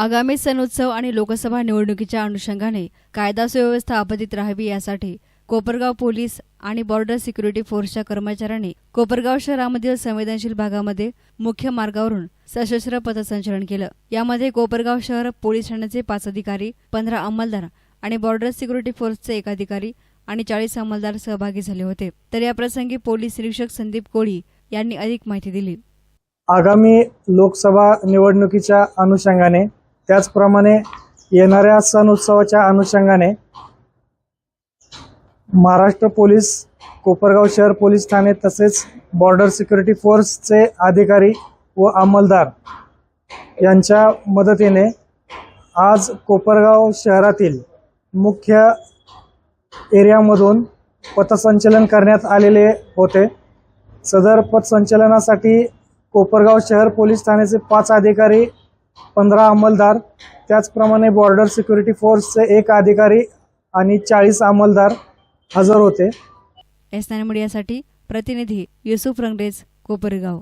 आगामी सण उत्सव आणि लोकसभा निवडणुकीच्या अनुषंगाने कायदा सुव्यवस्था अबाधित राहावी यासाठी कोपरगाव पोलीस आणि बॉर्डर सिक्युरिटी फोर्सच्या कर्मचाऱ्यांनी कोपरगाव शहरामधील संवेदनशील भागामध्ये मुख्य मार्गावरून सशस्त्र पथसंचलन केलं. यामध्ये कोपरगाव शहर पोलीस ठाण्याचे पाच अधिकारी पंधरा अंमलदार आणि बॉर्डर सिक्युरिटी फोर्सचे एक अधिकारी आणि चाळीस अंमलदार सहभागी झाले होते. तर या प्रसंगी पोलीस निरीक्षक संदीप कोळी यांनी अधिक माहिती दिली. आगामी लोकसभा निवडणुकीच्या अनुषंगाने त्याचप्रमाणे येणाऱ्या सण उत्सवाच्या अनुषंगाने महाराष्ट्र पोलीस कोपरगाव शहर पोलीस ठाणे तसेच बॉर्डर सिक्युरिटी फोर्सचे अधिकारी व अंमलदार यांच्या मदतीने आज कोपरगाव शहरातील मुख्य एरियामधून पथसंचलन करण्यात आलेले होते. सदर पथसंचलनासाठी कोपरगाव शहर पोलीस ठाण्याचे पाच अधिकारी पंधरा अंमलदार त्याचप्रमाणे बॉर्डर सिक्युरिटी फोर्सचे एक अधिकारी आणि चाळीस अंमलदार हजर होते. एस नाईन मीडियासाठी प्रतिनिधी युसुफ रंगरेज कोपरगाव.